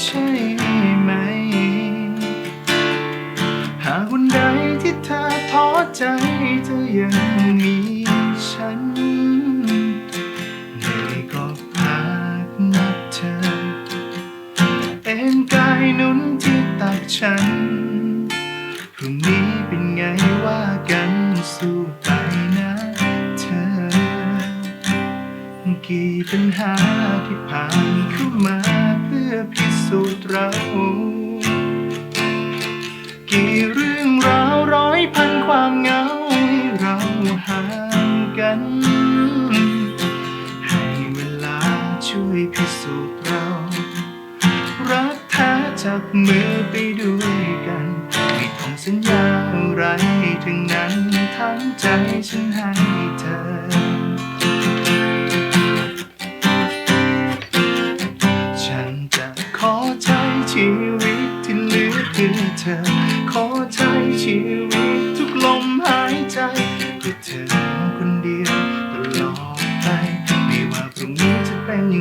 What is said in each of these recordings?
ใช่ไหม หากวันใดที่เธอท้อใจเธอยังมีฉันได้ก็พากนัดเธอ เอ็นกายนุ่นที่ตักฉันพรุ่งนี้เป็นไงว่ากันสู้ไปนะเธอ กี่ปัญหาที่ผ่าน ให้เวลาช่วยพิสูจน์เรา รักแท้จับมือไปด้วยกัน ไม่ต้องสัญญาอะไรทั้งนั้นทั้งใจฉันให้เธอฉันจะขอใช้ชีวิตที่เหลือเพื่อเธอ ขอใช้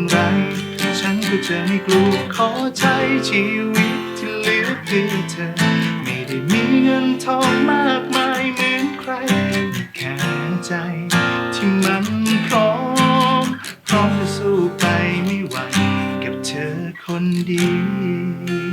ไร ฉันก็จะไม่กลัวขอใช้ชีวิตที่เหลือเพื่อเธอ ไม่ได้มีเงินทองมากมายเหมือนใคร แค่ใจที่มันพร้อม พร้อมจะสู้ไปไม่หวั่นกับเธอคนเดียว